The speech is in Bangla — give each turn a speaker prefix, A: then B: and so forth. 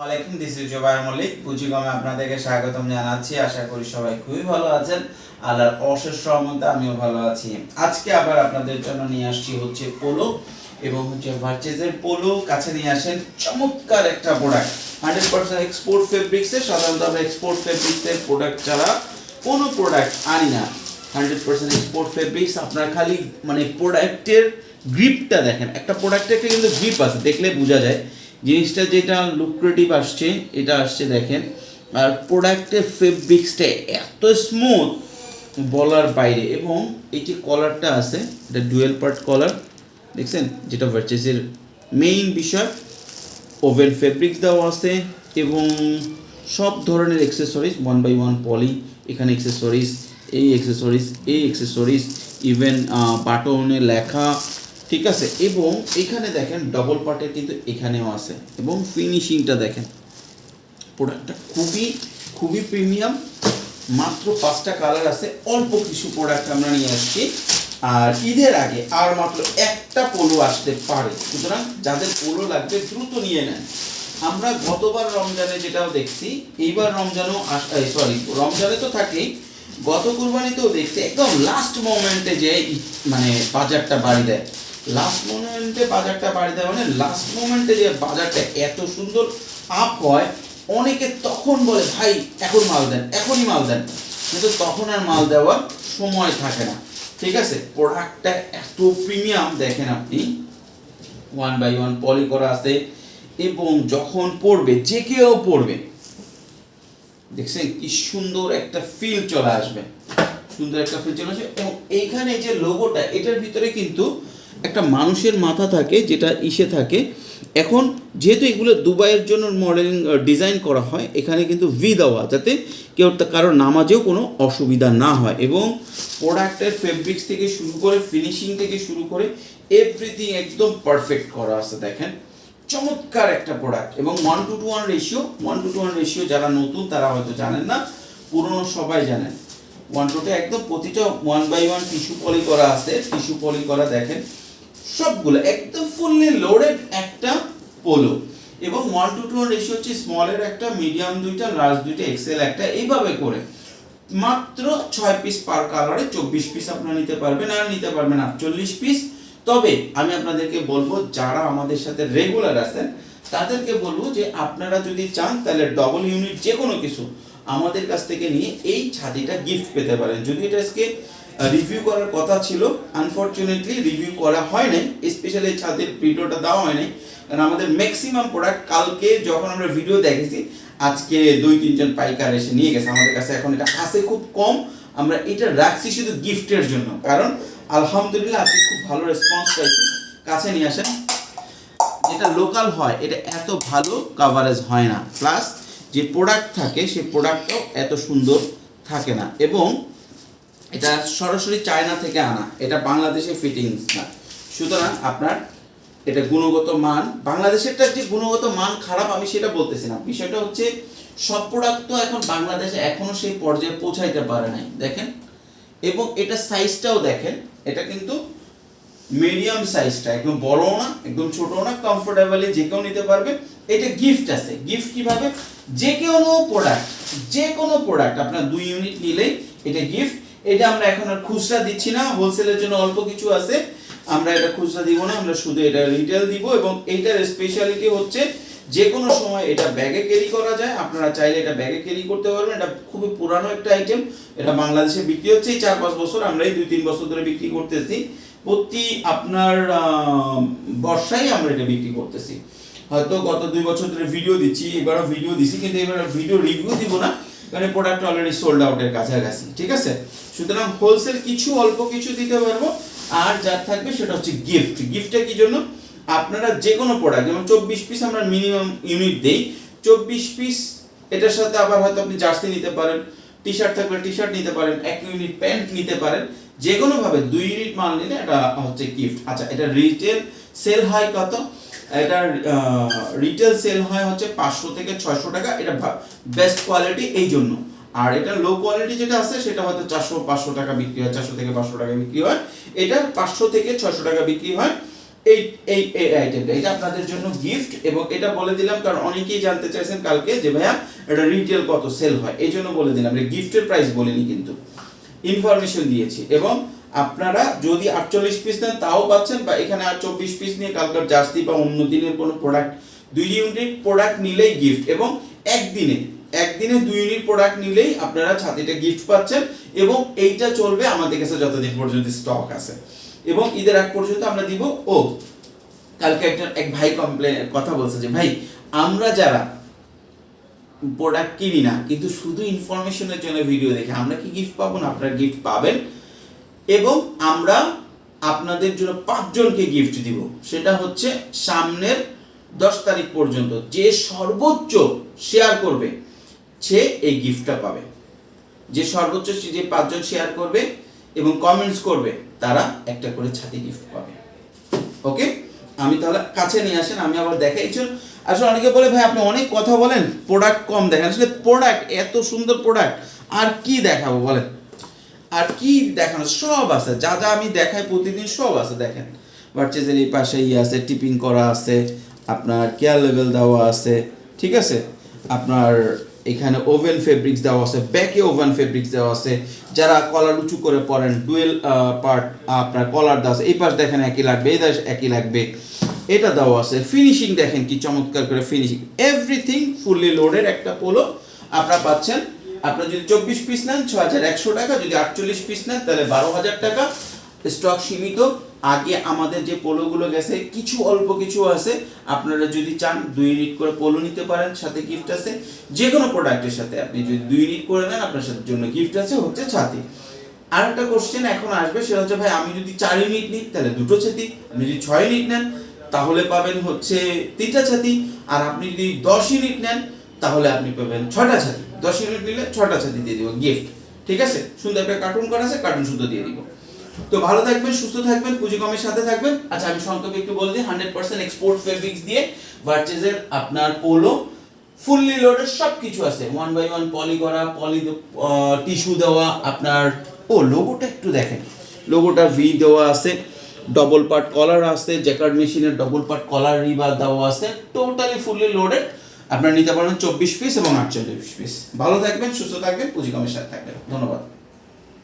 A: ওয়ালাইকুম দিস ইজ জোবাই মল্লিক পুঁজিগমে আপনাদেরকে স্বাগতম জানাচ্ছি। আশা করি সবাই খুবই ভালো আছেন। আল্লাহর অশেষ রহমতে আমিও ভালো আছি। আজকে আবার আপনাদের জন্য নিয়ে আসছি হচ্ছে পোলো এবং হচ্ছে ভার্চেসের পোলো কাছে নিয়ে আসেন চমৎকার একটা প্রোডাক্ট হান্ড্রেড পার্সেন্ট এক্সপোর্ট ফেব্রিক্সের সাধারণত আমরা এক্সপোর্ট ফেব্রিক্সের প্রোডাক্ট ছাড়া কোনো প্রোডাক্ট আনি না। হান্ড্রেড পার্সেন্ট এক্সপোর্ট ফেব্রিক্স আপনার খালি মানে প্রোডাক্টের গ্রিপটা দেখেন। একটা প্রোডাক্টের একটা কিন্তু গ্রিপ আছে, দেখলে বোঝা যায়। জিনিসটা যেটা লুক্রেটিভ আসছে, এটা আসছে দেখেন। আর প্রোডাক্টের ফেব্রিক্সটা এত স্মুথ বলার বাইরে। এবং এই যে কলারটা আছে, এটা ডুয়েল পার্ট কলার দেখছেন? যেটা ভার্চেসের মেইন বিষয়। ওভেন ফেব্রিক্স দেওয়া আছে, এবং সব ধরনের accessories one by one poly এখানে এক্সেসরিজ এই এক্সেসরিজ এই এক্সেসরিজ ইভেন বাটনে লেখা ঠিক আছে, এবং এখানে দেখেন ডবল পার্টের কিন্তু এখানেও আছে, এবং ফিনিশিংটা দেখেন। প্রোডাক্টটা খুবই খুবই প্রিমিয়াম মাত্র পাঁচটা কালার আছে, অল্প কিছু প্রোডাক্ট আমরা নিয়ে আসছি। আর ঈদের আগে আর মাত্র একটা পোলো আসতে পারে, সুতরাং যাদের পোলো লাগবে দ্রুত নিয়ে নেন। আমরা গতবার রমজানে যেটাও দেখছি, এইবার রমজানও সরি রমজানে তো থাকেই, গত কুরবানিতেও দেখছি, একদম লাস্ট মোমেন্টে যে মানে বাজারটা বাড়ি দেয়। লাস্ট মোমেন্টে বাজারটা বাড়ি দেয় মানে লাস্ট মোমেন্টে যে বাজারটা এত সুন্দর আপ হয়, অনেকে তখন বলে, ভাই, এখন মাল দেন, এখনই মাল দেন। কিন্তু তখন আর মাল দেওয়ার সময় থাকে না। ঠিক আছে? প্রোডাক্টটা এত প্রিমিয়াম দেখেন আপনি। ওয়ান বাই ওয়ান পলি করা আছে এবং যখন পড়বে, যে কেউ পড়বে, দেখছেন কি সুন্দর একটা ফিল চলে আসবে। সুন্দর একটা ফিল চলে আসবে এবং এইখানে যে লোগোটা এটার ভিতরে কিন্তু একটা মানুষের মাথা থাকে, যেটা ইসে থাকে। এখন যেহেতু এগুলো দুবাইয়ের জন্য মডেলিং ডিজাইন করা হয়, এখানে কিন্তু ভি দেওয়া, যাতে কেউ কারোর নামাজেও কোনো অসুবিধা না হয়। এবং প্রোডাক্টের ফেব্রিক্স থেকে শুরু করে, ফিনিশিং থেকে শুরু করে এভরিথিং একদম পারফেক্ট করা আছে, দেখেন। চমৎকার একটা প্রোডাক্ট। এবং one two two one ratio one two two one ratio যারা নতুন, তারা হয়তো জানেন না, পুরনো সবাই জানেন। ওয়ান টু টুতে একদম প্রতিটা one by one tissue poly করা আছে। টিস্যু পলি করা, দেখেন সবগুলো, একদম ফুললি লোডেড একটা পোলো এবং ওয়ান টু টু রেশিও হচ্ছে স্মলের একটা মিডিয়াম দুইটা লার্জ দুইটা এক্সেল একটা, এইভাবে করে। মাত্র ছয় পিস পার কালারে চব্বিশ পিস আপনারা নিতে পারবেন, আর নিতে পারবেন আটচল্লিশ পিস তবে আমি আপনাদেরকে বলব, যারা আমাদের সাথে রেগুলার আছেন, তাদেরকে বলব যে আপনারা যদি চান, তাহলে ডবল ইউনিট যে কোনো কিছু আমাদের কাছ থেকে নিয়ে এই ছাতিটা গিফট পেতে পারেন। যদি এটা আজকে রিভিউ করার কথা ছিল। আনফর্চুনেটলি রিভিউ করা হয় নাই স্পেশালি ছাদের ভিডিওটা দেওয়া হয় নাই। কারণ আমাদের ম্যাক্সিমাম প্রোডাক্ট কালকে যখন আমরা ভিডিও দেখেছি, আজকে দুই, তিনজন পাইকার এসে নিয়ে গেছে। আমাদের কাছে এখন এটা আছে খুব কম। আমরা এটা রাখছি শুধু গিফটের জন্য। কারণ আলহামদুলিল্লাহ আজকে খুব ভালো রেসপন্স পাইছি। কাছে নিয়ে আসেন। যেটা লোকাল হয়, এটা এত ভালো কাভারেজ হয় না। প্লাস যে প্রোডাক্ট থাকে সেই প্রোডাক্টটাও এত সুন্দর থাকে না। এবং এটা সরাসরি চায়না থেকে আনা, এটা বাংলাদেশে ফিটিংস না। সুতরাং আপনার এটা গুণগত মান, বাংলাদেশেরটা যে গুণগত মান খারাপ, আমি সেটা বলতেছি না বিষয়টা হচ্ছে, সব প্রোডাক্ট তো এখন বাংলাদেশে এখনও সেই পর্যায়ে পৌঁছাইতে পারে নাই, দেখেন। এবং এটা সাইজটাও দেখেন, এটা কিন্তু মিডিয়াম সাইজটা একদম বড়ও না, একদম ছোটও না কমফোর্টেবলি যে কেউ নিতে পারবে। এটা গিফট আছে। গিফট কীভাবে? যে কোনো প্রোডাক্ট যে কোনো প্রোডাক্ট আপনার দুই ইউনিট নিলেই এটা গিফট এটা আমরা এখন আর খুচরা দিচ্ছি না হোলসেলের জন্য অল্প কিছু আছে। আমরা এটা খুচরা দিব না, আমরা শুধু এটা রিটেল দিব এবং এইটার স্পেশালিটি হচ্ছে যে কোনো সময় এটা ব্যাগে ক্যারি করা যায়। আপনারা চাইলে এটা ব্যাগে ক্যারি করতে পারবেন। এটা খুবই পুরানো একটা আইটেম এটা বাংলাদেশে বিক্রি হচ্ছে, এই চার পাঁচ বছর আমরা এই দুই তিন বছর ধরে বিক্রি করতেছি। প্রতি আপনার বর্ষায় আমরা এটা বিক্রি করতেছি। হয়তো গত দুই বছর ধরে ভিডিও দিচ্ছি, এবারও ভিডিও দিছি, কিন্তু এবার ভিডিও রিভিউ দিব না। কারণ প্রোডাক্ট অলরেডি সোল্ড আউটের কাছাকাছি, ঠিক আছে? সুতরাং হোলসেল কিছু, অল্প কিছু দিতে পারব, আর যা থাকবে সেটা হচ্ছে গিফট গিফটটা কি জন্য? আপনারা যে কোনো প্রোডাক্ট যেমন চব্বিশ পিস আমরা মিনিমাম ইউনিট দেই, চব্বিশ পিস এটার সাথে আবার হয়তো আপনি জার্সি নিতে পারেন টি শার্ট থাকলে টি শার্ট নিতে পারেন, এক ইউনিট প্যান্ট নিতে পারেন যে কোনোভাবে দুই ইউনিট মাল নিলে এটা হচ্ছে গিফট আচ্ছা এটা রিটেল সেল হয় কত? এটা রিটেল সেল হয় হচ্ছে পাঁচশো থেকে ছয়শো টাকা। এটা বেস্ট কোয়ালিটি এই জন্য। আর এটা লো কোয়ালিটি যেটা আছে, সেটা হয়তো চারশো, পাঁচশো টাকা বিক্রি হয়, চারশো থেকে পাঁচশো টাকা বিক্রি হয়। এটা পাঁচশো থেকে ছয়শো টাকা বিক্রি হয়। এই এই এই আইটেমটা এটা আপনাদের জন্য গিফট এবং এটা বলে দিলাম, কারণ অনেকেই জানতে চাইছেন কালকে যে, ভাইয়া, এটা রিটেল কত সেল হয়? এই জন্য বলে দিলাম। গিফটের প্রাইস বলিনি কিন্তু। ইনফরমেশন দিয়েছি। এবং আপনারা যদি আটচল্লিশ পিস নেন, তাও পাচ্ছেন, বা এখানে আর চব্বিশ পিস নিয়ে কালকার জার্সি বা অন্য দিনের কোনো প্রোডাক্ট দুই ইউনিট প্রোডাক্ট নিলেই গিফট এবং একদিনে একদিনে দুই ইউনিট প্রোডাক্ট নিলেই আপনারা ছাতিটা গিফট পাচ্ছেন, এবং এইটা চলবে আমাদের কাছে যতদিন পর্যন্ত স্টক আছে। এবং ঈদের আগ পর্যন্ত আমরা দিব, ও, কালকে একজন এক ভাই কমপ্লেন কথা বলছে যে, ভাই, আমরা যারা প্রোডাক্ট কিনি না, কিন্তু শুধু ইনফরমেশনের জন্য ভিডিও দেখে, আমরা কি গিফট পাবো না? আপনারা গিফট পাবেন এবং আমরা আপনাদের জন্য পাঁচজনকে গিফট দিব। সেটা হচ্ছে সামনের দশ তারিখ পর্যন্ত যে সর্বোচ্চ শেয়ার করবে, সে এই গিফটটা পাবে। যে সর্বোচ্চ যে পাঁচজন শেয়ার করবে এবং কমেন্টস করবে, তারা একটা করে ছাতি গিফট পাবে। ওকে? আমি তাহলে কাছে নিয়ে আসেন, আমি আবার দেখাই। আসলে অনেকে বলে, ভাই, আপনি অনেক কথা বলেন প্রোডাক্ট কম দেখেন। আসলে প্রোডাক্ট এত সুন্দর প্রোডাক্ট আর কি দেখাবো বলেন? আর কি দেখানো, সব আছে, যা যা আমি দেখাই প্রতিদিন সব আছে, দেখেন। পারচেজের এই পাশে ইয়ে আছে টিপিং করা আছে, আপনার কেয়ার লেভেল দেওয়া আছে, ঠিক আছে? আপনার এখানে ওভেন ফেব্রিক্স দেওয়া আছে ব্যাকে ওভেন ফেব্রিক্স দেওয়া আছে, যারা কলার উঁচু করে পড়েন ডুয়েল পার্ট আপনার কলার দেওয়া আছে, এই পাশ দেখেন একই লাগবে, এই দেশ একই লাগবে। এটা দেওয়া আছে ফিনিশিং দেখেন কি চমৎকার করে ফিনিশিং এভরিথিং ফুললি লোডের একটা পোলো আপনারা পাচ্ছেন আপনার যদি চব্বিশ পিস নেন ছ হাজার একশো টাকা। যদি আটচল্লিশ পিস নেন, তাহলে বারো হাজার টাকা। স্টক সীমিত। আগে আমাদের যে পোলোগুলো গেছে, কিছু অল্প কিছু আছে। আপনারা যদি চান, দুই ইউনিট করে পোলো নিতে পারেন, সাথে গিফট আছে। যে কোনো প্রোডাক্টের সাথে আপনি যদি দুই ইউনিট করে নেন, আপনার সাথে জন্য গিফট আছে, হচ্ছে ছাতি। আর একটা কোশ্চেন এখন আসবে, সেটা হচ্ছে, ভাই, আমি যদি চার ইউনিট নিই, তাহলে দুটো ছাতি। আপনি যদি ছয় ইউনিট নেন, তাহলে পাবেন হচ্ছে তিনটা ছাতি। আর আপনি যদি দশ ইউনিট নেন তাহলে আপনি পাবেন ছটা ছাতি। দশ ইউনিট নিলে ছটা ছাতি দিয়ে দিব গিফট ঠিক আছে? সুন্দর একটা কার্টুন করা আছে কার্টুন শুধু দিয়ে দিব। তো ভালো থাকবেন, সুস্থ থাকবেন, পুঁজি কমের সাথে থাকবেন। আচ্ছা আমি সংক্ষেপে একটু বলে দিই হান্ড্রেড পার্সেন্ট এক্সপোর্ট ফেব্রিক্স দিয়ে ভার্চেজের আপনার পোলো ফুললি লোডের সব কিছু আছে। ওয়ান বাই ওয়ান পলি করা পলি টিস্যু দেওয়া, আপনার, ও লোগোটা একটু দেখেন। লোগোটা ভি দেওয়া আছে ডবল পার্ট কলার আছে জ্যাকার্ড মেশিনের ডবল পার্ট কলার রিবার দেওয়া আছে টোটালি ফুললি লোডেড আপনারা নিতে পারবেন চব্বিশ পিস এবং আটচল্লিশ পিস ভালো থাকবেন, সুস্থ থাকবেন, পুঁজি সাথে থাকবেন। ধন্যবাদ।